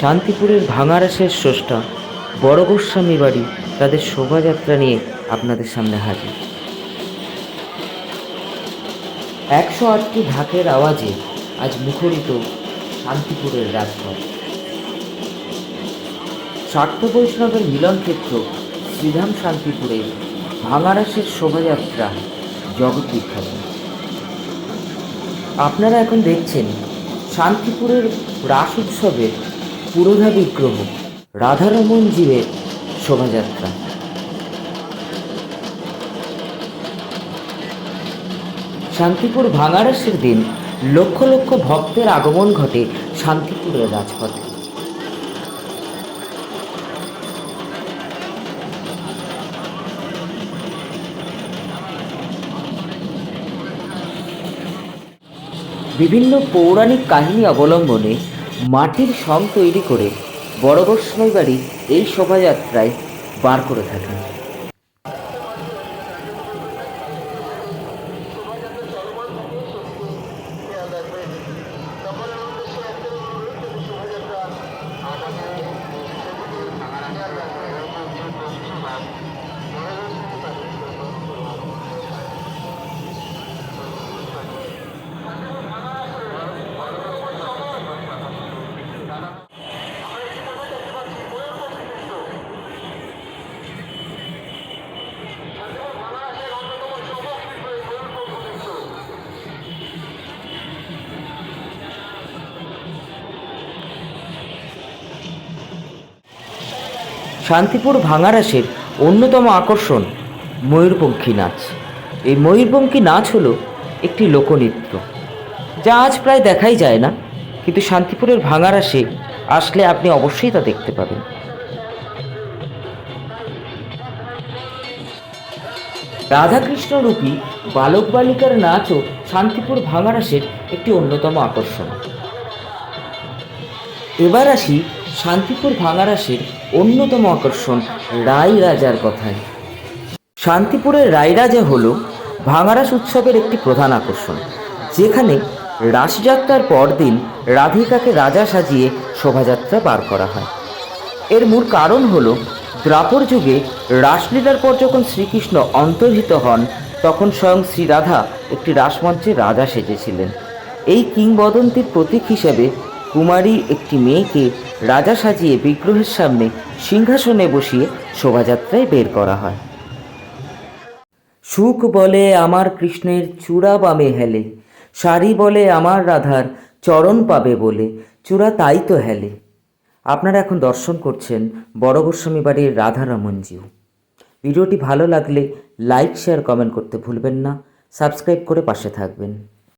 শান্তিপুরের ভাঙারাসের স্রষ্টা বড় গোস্বামী বাড়ি তাদের শোভাযাত্রা নিয়ে আপনাদের সামনে হাজির। একশো আটটি ঢাকের আওয়াজে আজ মুখরিত শান্তিপুরের রাজপথ। স্বার্থ বৈষ্ণবের মিলনক্ষেত্র শ্রীধাম শান্তিপুরে ভাঙারাসের শোভাযাত্রা জগৎ বিখ্যাত। আপনারা এখন দেখছেন শান্তিপুরের রাস উৎসবের পুরোধা বিগ্রহ, রাধারমন জীবের শোভাযাত্রা। শান্তিপুর ভাঙারাসের দিন লক্ষ লক্ষ ভক্তের আগমন ঘটে শান্তিপুরের রাজপথে। বিভিন্ন পৌরাণিক কাহিনী অবলম্বনে মাটির সং তৈরি করে বড় গোস্বামী বাড়ি এই শোভাযাত্রায় বার করে থাকেন শান্তিপুর ভাঙারাসের অন্যতম আকর্ষণ ময়ূরপঙ্খী নাচ। এই ময়ূরপঙ্খী নাচ হলো একটি লোকনৃত্য, যা আজ প্রায় দেখাই যায় না, কিন্তু শান্তিপুরের ভাঙারাসে আসলে আপনি অবশ্যই তা দেখতে পাবেন। রাধাকৃষ্ণ রূপী বালক বালিকার নাচও শান্তিপুর ভাঙারাসের একটি অন্যতম আকর্ষণ। এবার আসি শান্তিপুর ভাঙারাসের অন্যতম আকর্ষণ রাই রাজার কথায় শান্তিপুরের রাই রাজা হল ভাঙারাস উৎসবের একটি প্রধান আকর্ষণ, যেখানে রাসযাত্রার পরদিন রাধিকাকে রাজা সাজিয়ে শোভাযাত্রা পার করা হয়। এর মূল কারণ হল, দ্রাপর যুগে রাসলীলার পর যখন শ্রীকৃষ্ণ অন্তর্হিত হন, তখন স্বয়ং শ্রীরাধা একটি রাসমঞ্চে রাজা সেজেছিলেন। এই কিংবদন্তির প্রতীক হিসেবে কুমারী একটি মেয়েকে রাজা সাজিয়ে বিগ্রহের সামনে সিংহাসনে বসিয়ে শোভাযাত্রায় বের করা হয়। সুখ বলে আমার কৃষ্ণের চূড়া বামে হেলে, শাড়ি বলে আমার রাধার চরণ পাবে বলে, চূড়া তাই তো হেলে। আপনারা এখন দর্শন করছেন বড় গোস্বামী বাড়ির রাধারমনজিও ভিডিওটি ভালো লাগলে লাইক, শেয়ার, কমেন্ট করতে ভুলবেন না। সাবস্ক্রাইব করে পাশে থাকবেন।